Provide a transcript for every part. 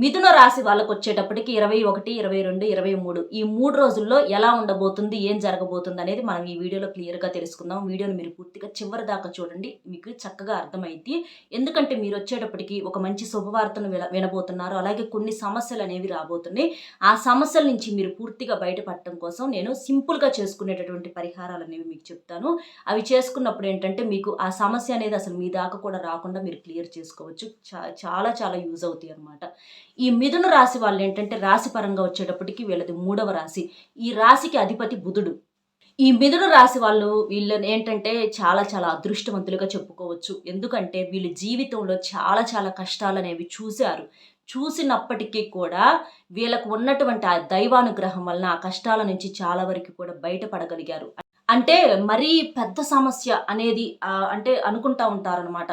మిథున రాశి వాళ్ళకు వచ్చేటప్పటికి ఇరవై ఒకటి ఇరవై రెండు ఇరవై మూడు ఈ మూడు రోజుల్లో ఎలా ఉండబోతుంది ఏం జరగబోతుంది అనేది మనం ఈ వీడియోలో క్లియర్గా తెలుసుకుందాం వీడియోని మీరు పూర్తిగా చివరి దాకా చూడండి మీకు చక్కగా అర్థమైంది ఎందుకంటే మీరు వచ్చేటప్పటికి ఒక మంచి శుభవార్తను వినబోతున్నారు అలాగే కొన్ని సమస్యలు అనేవి రాబోతున్నాయి ఆ సమస్యల నుంచి మీరు పూర్తిగా బయటపడటం కోసం నేను సింపుల్గా చేసుకునేటటువంటి పరిహారాలు అనేవి మీకు చెప్తాను అవి చేసుకున్నప్పుడు ఏంటంటే మీకు ఆ సమస్య అనేది అసలు మీ దాకా కూడా రాకుండా మీరు క్లియర్ చేసుకోవచ్చు చాలా చాలా యూజ్ అవుతాయి అనమాట ఈ మిథున రాశి వాళ్ళు ఏంటంటే రాశి పరంగా వచ్చేటప్పటికి వీళ్ళది మూడవ రాశి ఈ రాశికి అధిపతి బుధుడు ఈ మిథున రాశి వాళ్ళు వీళ్ళని ఏంటంటే చాలా చాలా అదృష్టవంతులుగా చెప్పుకోవచ్చు ఎందుకంటే వీళ్ళ జీవితంలో చాలా చాలా కష్టాలు అనేవి చూశారు చూసినప్పటికీ కూడా వీళ్ళకు ఉన్నటువంటి ఆ దైవానుగ్రహం వలన ఆ కష్టాల నుంచి చాలా వరకు కూడా బయటపడగలిగారు అంటే మరీ పెద్ద సమస్య అనేది అంటే అనుకుంటా ఉంటారనమాట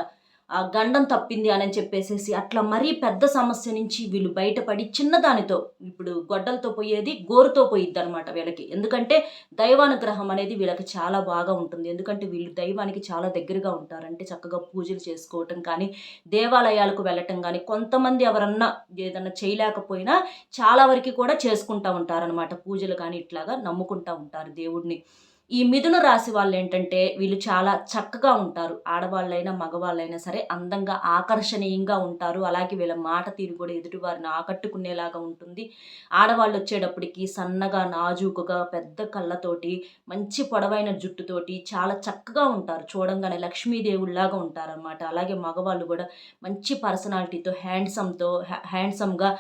గండం తప్పింది అని చెప్పేసేసి అట్లా మరీ పెద్ద సమస్య నుంచి వీళ్ళు బయటపడి చిన్నదానితో ఇప్పుడు గొడ్డలతో పోయేది గోరుతో పోయిద్ది అనమాట వీళ్ళకి ఎందుకంటే దైవానుగ్రహం అనేది వీళ్ళకి చాలా బాగా ఉంటుంది ఎందుకంటే వీళ్ళు దైవానికి చాలా దగ్గరగా ఉంటారంటే చక్కగా పూజలు చేసుకోవటం కానీ దేవాలయాలకు వెళ్ళటం కానీ కొంతమంది ఎవరన్నా ఏదన్నా చేయలేకపోయినా చాలా వరకు కూడా చేసుకుంటూ ఉంటారనమాట పూజలు కానీ ఇట్లాగా నమ్ముకుంటూ ఉంటారు దేవుడిని ఈ మిథున రాశి వాళ్ళు ఏంటంటే వీళ్ళు చాలా చక్కగా ఉంటారు ఆడవాళ్ళైనా మగవాళ్ళైనా సరే అందంగా ఆకర్షణీయంగా ఉంటారు అలాగే వీళ్ళ మాట తీరు కూడా ఎదుటివారిని ఆకట్టుకునేలాగా ఉంటుంది ఆడవాళ్ళు వచ్చేటప్పటికి సన్నగా నాజూకుగా పెద్ద కళ్ళతోటి మంచి పొడవైన జుట్టుతోటి చాలా చక్కగా ఉంటారు చూడంగానే లక్ష్మీదేవుల్లాగా ఉంటారనమాట అలాగే మగవాళ్ళు కూడా మంచి పర్సనాలిటీతో హ్యాండ్సమ్తో హ్యాండ్సమ్గా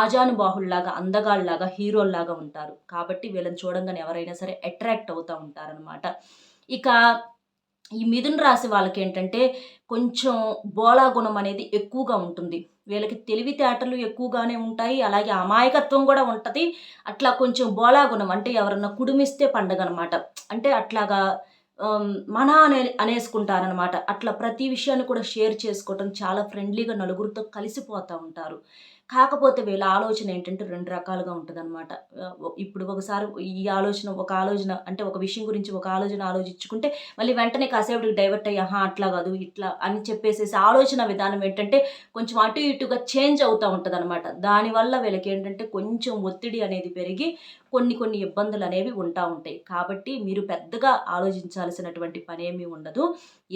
ఆజానుబాహుల్లాగా అందగాళ్ళలాగా హీరోల్లాగా ఉంటారు కాబట్టి వీళ్ళని చూడంగానే ఎవరైనా సరే అట్రాక్ట్ అవుతూ ఉంటారు ఉంటారనమాట ఇక ఈ మిథున రాశి వాళ్ళకి ఏంటంటే కొంచెం బోలా గుణం అనేది ఎక్కువగా ఉంటుంది వీళ్ళకి తెలివితేటలు ఎక్కువగానే ఉంటాయి అలాగే అమాయకత్వం కూడా ఉంటుంది అట్లా కొంచెం బోలా గుణం అంటే ఎవరన్నా కుడుమిస్తే పండగ అనమాట అంటే అట్లాగా మన అనే అనేసుకుంటారనమాట అట్లా ప్రతి విషయాన్ని కూడా షేర్ చేసుకోవటం చాలా ఫ్రెండ్లీగా నలుగురితో కలిసిపోతూ ఉంటారు కాకపోతే వీళ్ళ ఆలోచన ఏంటంటే రెండు రకాలుగా అనమాట ఇప్పుడు ఒకసారి ఈ ఆలోచన ఒక ఆలోచన అంటే ఒక విషయం గురించి ఒక ఆలోచన ఆలోచించుకుంటే మళ్ళీ వెంటనే కాసేపటికి డైవర్ట్ అయ్యి ఆహా అట్లా కాదు ఇట్లా అని చెప్పేసేసి ఆలోచన విధానం ఏంటంటే కొంచెం అటు ఇటుగా చేంజ్ అవుతూ ఉంటుంది అనమాట దానివల్ల వీళ్ళకి ఏంటంటే కొంచెం ఒత్తిడి అనేది పెరిగి కొన్ని కొన్ని ఇబ్బందులు అనేవి ఉంటా ఉంటాయి కాబట్టి మీరు పెద్దగా ఆలోచించాల్సినటువంటి పని ఏమీ ఉండదు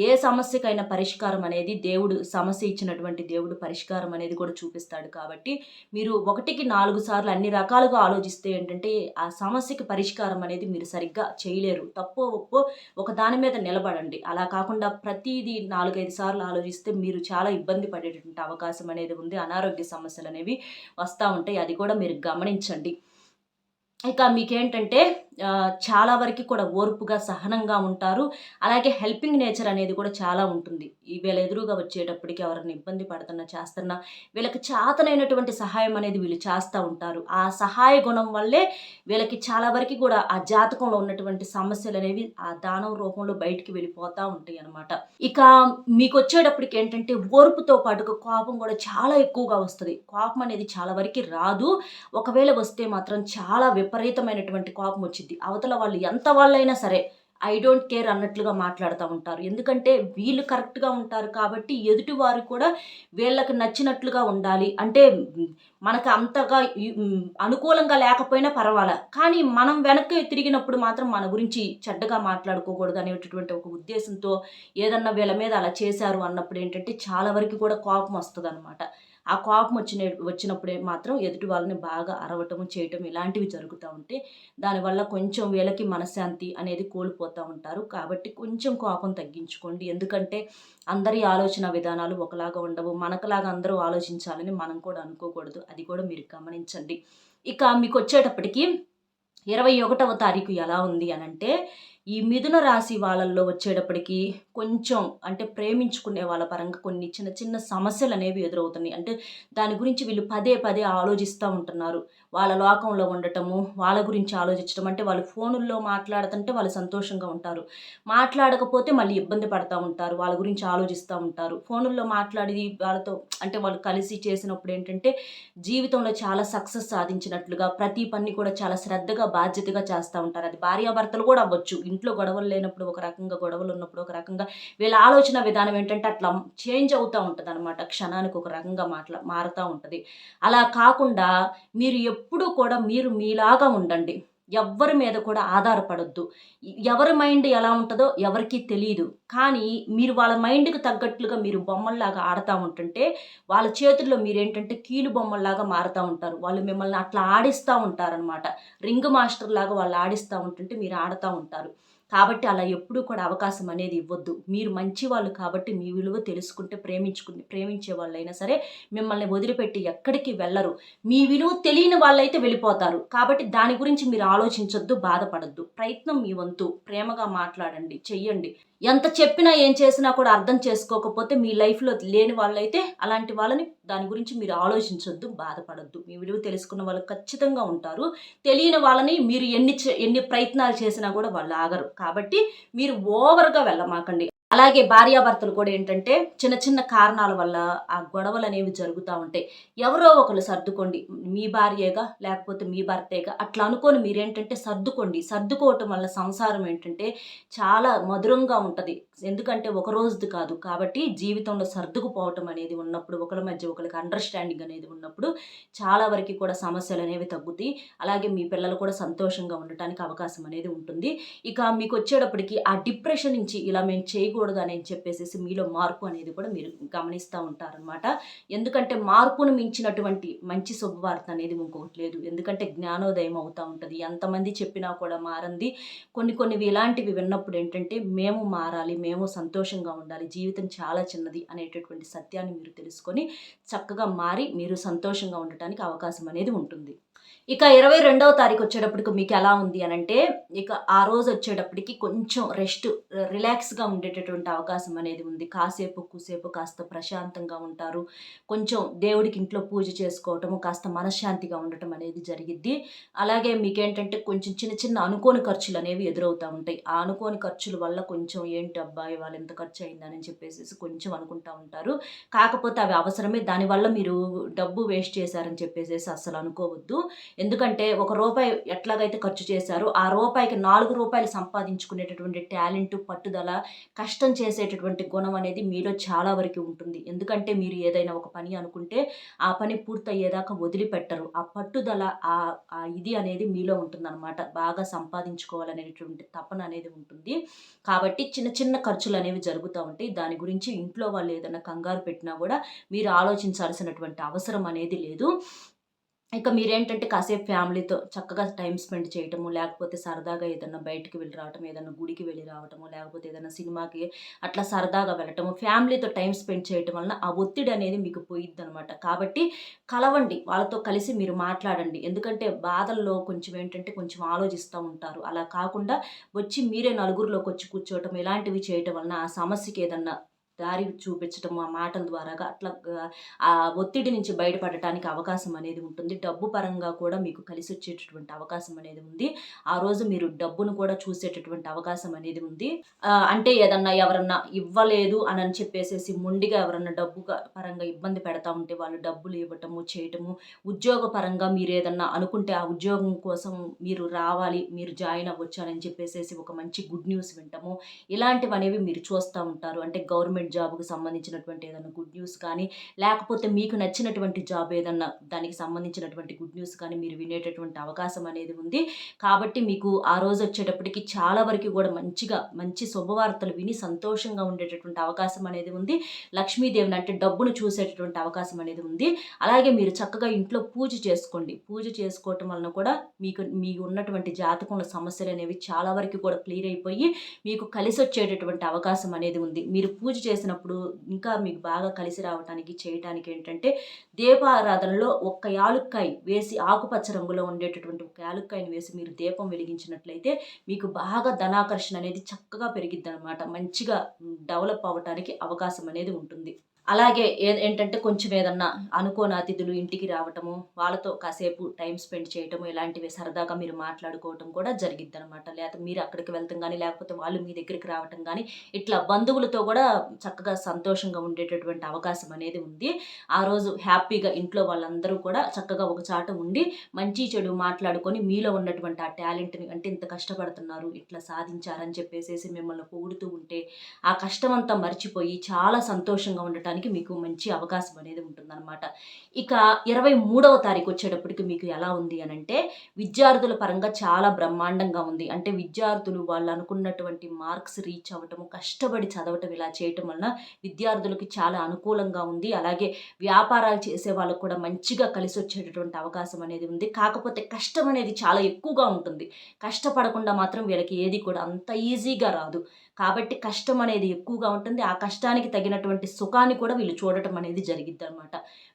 ఏ సమస్యకైనా పరిష్కారం అనేది దేవుడు సమస్య ఇచ్చినటువంటి దేవుడు పరిష్కారం అనేది కూడా చూపిస్తాడు కాబట్టి మీరు ఒకటికి నాలుగు సార్లు అన్ని రకాలుగా ఆలోచిస్తే ఏంటంటే ఆ సమస్యకి పరిష్కారం అనేది మీరు సరిగ్గా చేయలేరు తప్పో ఒప్పో ఒక దాని మీద నిలబడండి అలా కాకుండా ప్రతిదీ నాలుగైదు సార్లు ఆలోచిస్తే మీరు చాలా ఇబ్బంది పడేటటువంటి అవకాశం అనేది ఉంది అనారోగ్య సమస్యలు అనేవి వస్తూ ఉంటాయి అది కూడా మీరు గమనించండి ఇక మీకేంటంటే చాలా వరకు కూడా ఓర్పుగా సహనంగా ఉంటారు అలాగే హెల్పింగ్ నేచర్ అనేది కూడా చాలా ఉంటుంది వీళ్ళ ఎదురుగా వచ్చేటప్పటికి ఎవరిని ఇబ్బంది పడుతున్నా చేస్తున్నా వీళ్ళకి చేతనైనటువంటి సహాయం అనేది వీళ్ళు చేస్తూ ఉంటారు ఆ సహాయ గుణం వల్లే వీళ్ళకి చాలా వరకు కూడా ఆ జాతకంలో ఉన్నటువంటి సమస్యలు అనేవి ఆ దానం రూపంలో బయటికి వెళ్ళిపోతూ ఉంటాయి అనమాట ఇక మీకు వచ్చేటప్పటికి ఏంటంటే ఓర్పుతో పాటుగా కోపం కూడా చాలా ఎక్కువగా వస్తుంది కోపం అనేది చాలా వరకు రాదు ఒకవేళ వస్తే మాత్రం చాలా విపరీతమైనటువంటి కోపం వచ్చింది పరిస్థితి అవతల వాళ్ళు ఎంత వాళ్ళైనా సరే ఐ డోంట్ కేర్ అన్నట్లుగా మాట్లాడుతూ ఉంటారు ఎందుకంటే వీళ్ళు కరెక్ట్గా ఉంటారు కాబట్టి ఎదుటివారు కూడా వీళ్ళకి నచ్చినట్లుగా ఉండాలి అంటే మనకు అంతగా అనుకూలంగా లేకపోయినా పర్వాలే కానీ మనం వెనక్కి తిరిగినప్పుడు మాత్రం మన గురించి చెడ్డగా మాట్లాడుకోకూడదు అనేటటువంటి ఒక ఉద్దేశంతో ఏదన్నా వీళ్ళ మీద అలా చేశారు అన్నప్పుడు ఏంటంటే చాలా వరకు కూడా కోపం వస్తుంది ఆ కోపం వచ్చిన వచ్చినప్పుడే మాత్రం ఎదుటి వాళ్ళని బాగా అరవటం చేయటం ఇలాంటివి జరుగుతూ ఉంటే దానివల్ల కొంచెం వీళ్ళకి మనశ్శాంతి అనేది కోల్పోతూ ఉంటారు కాబట్టి కొంచెం కోపం తగ్గించుకోండి ఎందుకంటే అందరి ఆలోచన విధానాలు ఒకలాగా ఉండవు మనకులాగా అందరూ ఆలోచించాలని మనం కూడా అనుకోకూడదు అది కూడా మీరు గమనించండి ఇక మీకు వచ్చేటప్పటికి ఇరవై ఒకటవ తారీఖు ఎలా ఉంది అని అంటే ఈ మిథున రాశి వాళ్ళల్లో వచ్చేటప్పటికి కొంచెం అంటే ప్రేమించుకునే వాళ్ళ పరంగా కొన్ని చిన్న చిన్న సమస్యలు అనేవి ఎదురవుతున్నాయి అంటే దాని గురించి వీళ్ళు పదే పదే ఆలోచిస్తూ ఉంటున్నారు వాళ్ళ లోకంలో ఉండటము వాళ్ళ గురించి ఆలోచించడం అంటే వాళ్ళు ఫోనుల్లో మాట్లాడుతుంటే వాళ్ళు సంతోషంగా ఉంటారు మాట్లాడకపోతే మళ్ళీ ఇబ్బంది పడుతూ ఉంటారు వాళ్ళ గురించి ఆలోచిస్తూ ఉంటారు ఫోనుల్లో మాట్లాడి వాళ్ళతో అంటే వాళ్ళు కలిసి చేసినప్పుడు ఏంటంటే జీవితంలో చాలా సక్సెస్ సాధించినట్లుగా ప్రతి పని కూడా చాలా శ్రద్ధగా బాధ్యతగా చేస్తూ ఉంటారు అది భార్యాభర్తలు కూడా అవ్వచ్చు ఇంట్లో గొడవలు లేనప్పుడు ఒక రకంగా గొడవలు ఉన్నప్పుడు ఒక రకంగా వీళ్ళ ఆలోచన విధానం ఏంటంటే అట్లా చేంజ్ అవుతూ ఉంటుంది అనమాట క్షణానికి ఒక రకంగా మాట్లా మారుతూ ఉంటుంది అలా కాకుండా మీరు ఎప్పుడూ కూడా మీరు మీలాగా ఉండండి ఎవ్వరి మీద కూడా ఆధారపడద్దు ఎవరి మైండ్ ఎలా ఉంటుందో ఎవరికీ తెలియదు కానీ మీరు వాళ్ళ మైండ్కి తగ్గట్లుగా మీరు బొమ్మల్లాగా ఆడుతూ ఉంటుంటే వాళ్ళ చేతుల్లో మీరేంటంటే కీలు బొమ్మల్లాగా మారుతూ ఉంటారు వాళ్ళు మిమ్మల్ని అట్లా ఆడిస్తూ ఉంటారనమాట రింగ్ మాస్టర్ లాగా వాళ్ళు ఆడిస్తూ ఉంటుంటే మీరు ఆడుతూ ఉంటారు కాబట్టి అలా ఎప్పుడూ కూడా అవకాశం అనేది ఇవ్వద్దు మీరు మంచి వాళ్ళు కాబట్టి మీ విలువ తెలుసుకుంటే ప్రేమించుకుని ప్రేమించే వాళ్ళైనా సరే మిమ్మల్ని వదిలిపెట్టి ఎక్కడికి వెళ్ళరు మీ విలువ తెలియని వాళ్ళైతే వెళ్ళిపోతారు కాబట్టి దాని గురించి మీరు ఆలోచించొద్దు బాధపడద్దు ప్రయత్నం మీ వంతు ప్రేమగా మాట్లాడండి చెయ్యండి ఎంత చెప్పినా ఏం చేసినా కూడా అర్థం చేసుకోకపోతే మీ లైఫ్లో లేని వాళ్ళైతే అలాంటి వాళ్ళని దాని గురించి మీరు ఆలోచించొద్దు బాధపడద్దు మీ విలువ తెలుసుకున్న వాళ్ళు ఖచ్చితంగా ఉంటారు తెలియని వాళ్ళని మీరు ఎన్ని ఎన్ని ప్రయత్నాలు చేసినా కూడా వాళ్ళు ఆగరు కాబట్టి మీరు ఓవర్గా వెళ్ళమాకండి అలాగే భార్యాభర్తలు కూడా ఏంటంటే చిన్న చిన్న కారణాల వల్ల ఆ గొడవలు అనేవి జరుగుతూ ఉంటాయి ఎవరో ఒకరు సర్దుకోండి మీ భార్యగా లేకపోతే మీ భర్తేగా అట్లా అనుకొని మీరేంటంటే సర్దుకోండి సర్దుకోవటం వల్ల సంసారం ఏంటంటే చాలా మధురంగా ఉంటుంది ఎందుకంటే ఒక రోజుది కాదు కాబట్టి జీవితంలో సర్దుకుపోవటం అనేది ఉన్నప్పుడు ఒకరి మధ్య ఒకరికి అండర్స్టాండింగ్ అనేది ఉన్నప్పుడు చాలా వరకు కూడా సమస్యలు అనేవి తగ్గుతాయి అలాగే మీ పిల్లలు కూడా సంతోషంగా ఉండటానికి అవకాశం అనేది ఉంటుంది ఇక మీకు వచ్చేటప్పటికి ఆ డిప్రెషన్ నుంచి ఇలా మేము చేయకూడదు చేయకూడదు అని చెప్పేసి మీలో మార్పు అనేది కూడా మీరు గమనిస్తూ ఉంటారనమాట ఎందుకంటే మార్పును మించినటువంటి మంచి శుభవార్త అనేది ఇంకొకటి లేదు ఎందుకంటే జ్ఞానోదయం అవుతూ ఉంటుంది ఎంతమంది చెప్పినా కూడా మారంది కొన్ని కొన్ని ఇలాంటివి విన్నప్పుడు ఏంటంటే మేము మారాలి మేము సంతోషంగా ఉండాలి జీవితం చాలా చిన్నది అనేటటువంటి సత్యాన్ని మీరు తెలుసుకొని చక్కగా మారి మీరు సంతోషంగా ఉండటానికి అవకాశం అనేది ఉంటుంది ఇక ఇరవై రెండవ తారీఖు వచ్చేటప్పటికి మీకు ఎలా ఉంది అని అంటే ఇక ఆ రోజు వచ్చేటప్పటికి కొంచెం రెస్ట్ రిలాక్స్గా ఉండేటటువంటి అవకాశం అనేది ఉంది కాసేపు కూసేపు కాస్త ప్రశాంతంగా ఉంటారు కొంచెం దేవుడికి ఇంట్లో పూజ చేసుకోవటము కాస్త మనశ్శాంతిగా ఉండటం అనేది జరిగిద్ది అలాగే మీకేంటంటే కొంచెం చిన్న చిన్న అనుకోని ఖర్చులు అనేవి ఎదురవుతూ ఉంటాయి ఆ అనుకోని ఖర్చుల వల్ల కొంచెం ఏంటి అబ్బాయి వాళ్ళు ఎంత ఖర్చు అయిందని చెప్పేసి కొంచెం అనుకుంటూ ఉంటారు కాకపోతే అవి అవసరమే దానివల్ల మీరు డబ్బు వేస్ట్ చేశారని చెప్పేసి అస్సలు అనుకోవద్దు ఎందుకంటే ఒక రూపాయి ఎట్లాగైతే ఖర్చు చేశారో ఆ రూపాయికి నాలుగు రూపాయలు సంపాదించుకునేటటువంటి టాలెంట్ పట్టుదల కష్టం చేసేటటువంటి గుణం అనేది మీలో చాలా వరకు ఉంటుంది ఎందుకంటే మీరు ఏదైనా ఒక పని అనుకుంటే ఆ పని పూర్తయ్యేదాకా వదిలిపెట్టరు ఆ పట్టుదల ఆ ఇది అనేది మీలో ఉంటుందన్నమాట బాగా సంపాదించుకోవాలనేటువంటి తపన అనేది ఉంటుంది కాబట్టి చిన్న చిన్న ఖర్చులు అనేవి జరుగుతూ ఉంటాయి దాని గురించి ఇంట్లో వాళ్ళు ఏదైనా కంగారు పెట్టినా కూడా మీరు ఆలోచించాల్సినటువంటి అవసరం అనేది లేదు ఇక మీరేంటంటే కాసేపు ఫ్యామిలీతో చక్కగా టైం స్పెండ్ చేయటము లేకపోతే సరదాగా ఏదైనా బయటికి వెళ్ళి రావటం ఏదైనా గుడికి వెళ్ళి రావటము లేకపోతే ఏదైనా సినిమాకి అట్లా సరదాగా వెళ్ళటము ఫ్యామిలీతో టైం స్పెండ్ చేయటం వలన ఆ ఒత్తిడి అనేది మీకు పోయిద్ది అనమాట కాబట్టి కలవండి వాళ్ళతో కలిసి మీరు మాట్లాడండి ఎందుకంటే బాధల్లో కొంచెం ఏంటంటే కొంచెం ఆలోచిస్తూ ఉంటారు అలా కాకుండా వచ్చి మీరే నలుగురిలోకి వచ్చి కూర్చోవటం ఇలాంటివి చేయటం వలన ఆ సమస్యకి ఏదన్నా దారి చూపించడం ఆ మాటల ద్వారాగా అట్లా ఆ ఒత్తిడి నుంచి బయటపడటానికి అవకాశం అనేది ఉంటుంది డబ్బు పరంగా కూడా మీకు కలిసి వచ్చేటటువంటి అవకాశం అనేది ఉంది ఆ రోజు మీరు డబ్బును కూడా చూసేటటువంటి అవకాశం అనేది ఉంది అంటే ఏదన్నా ఎవరన్నా ఇవ్వలేదు అని అని చెప్పేసేసి ముండిగా ఎవరన్నా డబ్బు పరంగా ఇబ్బంది పెడతా ఉంటే వాళ్ళు డబ్బులు ఇవ్వటము చేయటము ఉద్యోగ పరంగా మీరు ఏదన్నా అనుకుంటే ఆ ఉద్యోగం కోసం మీరు రావాలి మీరు జాయిన్ అవ్వచ్చు అని చెప్పేసేసి ఒక మంచి గుడ్ న్యూస్ వింటాము ఇలాంటివి అనేవి మీరు చూస్తూ ఉంటారు అంటే గవర్నమెంట్ జాబ్కి సంబంధించినటువంటి ఏదైనా గుడ్ న్యూస్ కానీ లేకపోతే మీకు నచ్చినటువంటి జాబ్ ఏదన్నా దానికి సంబంధించినటువంటి గుడ్ న్యూస్ కానీ మీరు వినేటటువంటి అవకాశం అనేది ఉంది కాబట్టి మీకు ఆ రోజు వచ్చేటప్పటికి చాలా వరకు కూడా మంచిగా మంచి శుభవార్తలు విని సంతోషంగా ఉండేటటువంటి అవకాశం అనేది ఉంది లక్ష్మీదేవిని అంటే డబ్బును చూసేటటువంటి అవకాశం అనేది ఉంది అలాగే మీరు చక్కగా ఇంట్లో పూజ చేసుకోండి పూజ చేసుకోవటం వలన కూడా మీకు మీ ఉన్నటువంటి జాతకంలో సమస్యలు అనేవి చాలా వరకు కూడా క్లియర్ అయిపోయి మీకు కలిసి వచ్చేటటువంటి అవకాశం అనేది ఉంది మీరు పూజ చేసి చేసినప్పుడు ఇంకా మీకు బాగా కలిసి రావడానికి చేయటానికి ఏంటంటే దీపారాధనలో ఒక్క యాలుక్కాయ వేసి ఆకుపచ్చ రంగులో ఉండేటటువంటి ఒక యాలుక్కాయని వేసి మీరు దీపం వెలిగించినట్లయితే మీకు బాగా ధనాకర్షణ అనేది చక్కగా పెరిగిద్ది అనమాట మంచిగా డెవలప్ అవ్వటానికి అవకాశం అనేది ఉంటుంది అలాగే ఏంటంటే కొంచెం ఏదన్నా అనుకోని అతిథులు ఇంటికి రావటము వాళ్ళతో కాసేపు టైం స్పెండ్ చేయటము ఇలాంటివి సరదాగా మీరు మాట్లాడుకోవటం కూడా జరిగిద్ది అనమాట లేకపోతే మీరు అక్కడికి వెళ్తాం కానీ లేకపోతే వాళ్ళు మీ దగ్గరికి రావటం కానీ ఇట్లా బంధువులతో కూడా చక్కగా సంతోషంగా ఉండేటటువంటి అవకాశం అనేది ఉంది ఆ రోజు హ్యాపీగా ఇంట్లో వాళ్ళందరూ కూడా చక్కగా ఒక చాట ఉండి మంచి చెడు మాట్లాడుకొని మీలో ఉన్నటువంటి ఆ టాలెంట్ని అంటే ఇంత కష్టపడుతున్నారు ఇట్లా సాధించారని చెప్పేసేసి మిమ్మల్ని పొగుడుతూ ఉంటే ఆ కష్టమంతా మర్చిపోయి చాలా సంతోషంగా ఉండటానికి చేసుకోవడానికి మీకు మంచి అవకాశం అనేది ఉంటుందన్నమాట ఇక ఇరవై మూడవ తారీఖు వచ్చేటప్పటికి మీకు ఎలా ఉంది అని అంటే విద్యార్థుల పరంగా చాలా బ్రహ్మాండంగా ఉంది అంటే విద్యార్థులు వాళ్ళు అనుకున్నటువంటి మార్క్స్ రీచ్ అవ్వటము కష్టపడి చదవటం ఇలా చేయటం వలన విద్యార్థులకి చాలా అనుకూలంగా ఉంది అలాగే వ్యాపారాలు చేసే వాళ్ళకు కూడా మంచిగా కలిసి వచ్చేటటువంటి అవకాశం అనేది ఉంది కాకపోతే కష్టం అనేది చాలా ఎక్కువగా ఉంటుంది కష్టపడకుండా మాత్రం వీళ్ళకి ఏది కూడా అంత ఈజీగా రాదు కాబట్టి కష్టం అనేది ఎక్కువగా ఉంటుంది ఆ కష్టానికి తగినటువంటి సుఖాన్ని కూడా వీళ్ళు చూడటం అనేది జరిగిద్ది అనమాట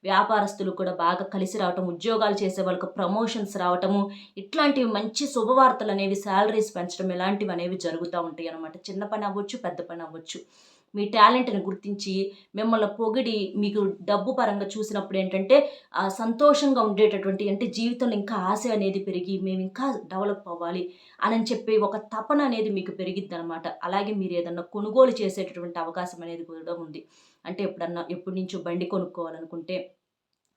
వ్యాపారస్తులు కూడా బాగా కలిసి రావటం ఉద్యోగాలు చేసే వాళ్ళకి ప్రమోషన్స్ రావటము ఇట్లాంటివి మంచి శుభవార్తలు అనేవి శాలరీస్ పెంచడం ఇలాంటివి అనేవి జరుగుతూ ఉంటాయి అనమాట చిన్న పని అవ్వచ్చు పెద్ద పని అవ్వచ్చు మీ టాలెంట్ని గుర్తించి మిమ్మల్ని పొగిడి మీకు డబ్బు పరంగా చూసినప్పుడు ఏంటంటే సంతోషంగా ఉండేటటువంటి అంటే జీవితంలో ఇంకా ఆశ అనేది పెరిగి మేము ఇంకా డెవలప్ అవ్వాలి అని చెప్పి ఒక తపన అనేది మీకు పెరిగిద్ది అనమాట అలాగే మీరు ఏదన్నా కొనుగోలు చేసేటటువంటి అవకాశం అనేది కూడా ఉంది అంటే ఎప్పుడన్నా ఎప్పటి నుంచో బండి కొనుక్కోవాలనుకుంటే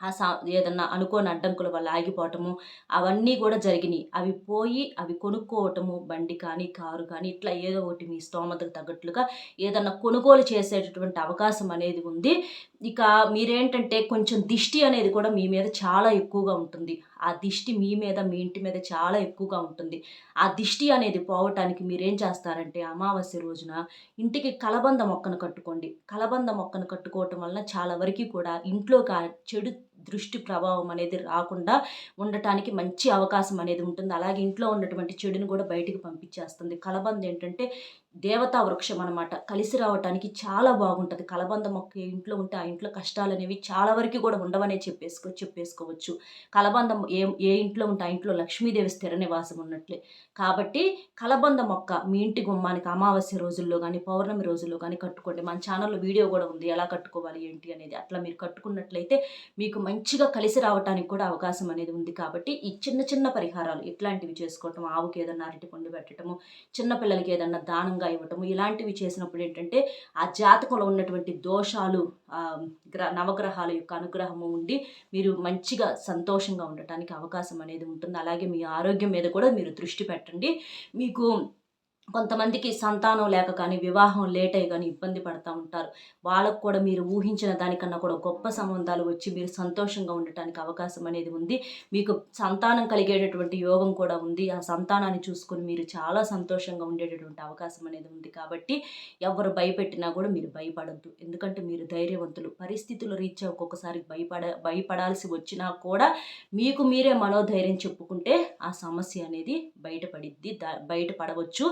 ఆ సా ఏదన్నా అనుకోని అడ్డంకుల వల్ల ఆగిపోవటము అవన్నీ కూడా జరిగినాయి అవి పోయి అవి కొనుక్కోవటము బండి కానీ కారు కానీ ఇట్లా ఏదో ఒకటి మీ స్తోమతకు తగ్గట్లుగా ఏదన్నా కొనుగోలు చేసేటటువంటి అవకాశం అనేది ఉంది ఇక మీరేంటంటే కొంచెం దిష్టి అనేది కూడా మీ మీద చాలా ఎక్కువగా ఉంటుంది ఆ దిష్టి మీ మీద మీ ఇంటి మీద చాలా ఎక్కువగా ఉంటుంది ఆ దిష్టి అనేది పోవటానికి మీరేం చేస్తారంటే అమావాస్య రోజున ఇంటికి కలబంద మొక్కను కట్టుకోండి కలబంద మొక్కను కట్టుకోవటం వలన చాలా వరకు కూడా ఇంట్లో చెడు దృష్టి ప్రభావం అనేది రాకుండా ఉండటానికి మంచి అవకాశం అనేది ఉంటుంది అలాగే ఇంట్లో ఉన్నటువంటి చెడుని కూడా బయటికి పంపించేస్తుంది కలబంద ఏంటంటే దేవతా వృక్షం అనమాట కలిసి రావటానికి చాలా బాగుంటుంది కలబంద మొక్క ఇంట్లో ఉంటే ఆ ఇంట్లో కష్టాలు అనేవి చాలా వరకు కూడా ఉండవనే చెప్పేసుకో చెప్పేసుకోవచ్చు కలబంద ఏ ఏ ఇంట్లో ఉంటే ఆ ఇంట్లో లక్ష్మీదేవి స్థిర నివాసం ఉన్నట్లే కాబట్టి కలబంద మొక్క మీ ఇంటి గుమ్మానికి అమావాస్య రోజుల్లో కానీ పౌర్ణమి రోజుల్లో కానీ కట్టుకోండి మన ఛానల్లో వీడియో కూడా ఉంది ఎలా కట్టుకోవాలి ఏంటి అనేది అట్లా మీరు కట్టుకున్నట్లయితే మీకు మంచిగా కలిసి రావడానికి కూడా అవకాశం అనేది ఉంది కాబట్టి ఈ చిన్న చిన్న పరిహారాలు ఇట్లాంటివి చేసుకోవటం ఆవుకి ఏదన్నా అరటి పండు పెట్టడము చిన్నపిల్లలకి ఏదన్నా దానంగా ఇవ్వటము ఇలాంటివి చేసినప్పుడు ఏంటంటే ఆ జాతకంలో ఉన్నటువంటి దోషాలు గ్ర నవగ్రహాల యొక్క అనుగ్రహము ఉండి మీరు మంచిగా సంతోషంగా ఉండటానికి అవకాశం అనేది ఉంటుంది అలాగే మీ ఆరోగ్యం మీద కూడా మీరు దృష్టి పెట్టండి మీకు కొంతమందికి సంతానం లేక కానీ వివాహం లేట్ అయ్యి కానీ ఇబ్బంది పడుతూ ఉంటారు వాళ్ళకు కూడా మీరు ఊహించిన దానికన్నా కూడా గొప్ప సంబంధాలు వచ్చి మీరు సంతోషంగా ఉండటానికి అవకాశం అనేది ఉంది మీకు సంతానం కలిగేటటువంటి యోగం కూడా ఉంది ఆ సంతానాన్ని చూసుకుని మీరు చాలా సంతోషంగా ఉండేటటువంటి అవకాశం అనేది ఉంది కాబట్టి ఎవరు భయపెట్టినా కూడా మీరు భయపడద్దు ఎందుకంటే మీరు ధైర్యవంతులు పరిస్థితులు రీత్యా ఒక్కొక్కసారి భయపడ భయపడాల్సి వచ్చినా కూడా మీకు మీరే మనోధైర్యం చెప్పుకుంటే ఆ సమస్య అనేది బయటపడిద్ది దా బయటపడవచ్చు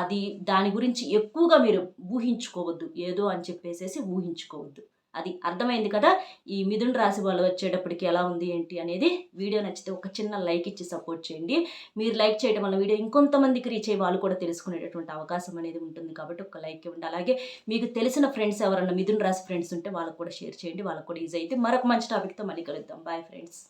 అది దాని గురించి ఎక్కువగా మీరు ఊహించుకోవద్దు ఏదో అని చెప్పేసేసి ఊహించుకోవద్దు అది అర్థమైంది కదా ఈ మిథున్ రాశి వాళ్ళు వచ్చేటప్పటికి ఎలా ఉంది ఏంటి అనేది వీడియో నచ్చితే ఒక చిన్న లైక్ ఇచ్చి సపోర్ట్ చేయండి మీరు లైక్ చేయడం వల్ల వీడియో ఇంకొంతమందికి రీచ్ అయ్యి వాళ్ళు కూడా తెలుసుకునేటటువంటి అవకాశం అనేది ఉంటుంది కాబట్టి ఒక లైక్ ఇవ్వండి అలాగే మీకు తెలిసిన ఫ్రెండ్స్ ఎవరన్నా మిథున రాశి ఫ్రెండ్స్ ఉంటే వాళ్ళకు కూడా షేర్ చేయండి వాళ్ళకు కూడా ఈజీ అయితే మరొక మంచి టాపిక్తో మళ్ళీ కలుద్దాం బాయ్ ఫ్రెండ్స్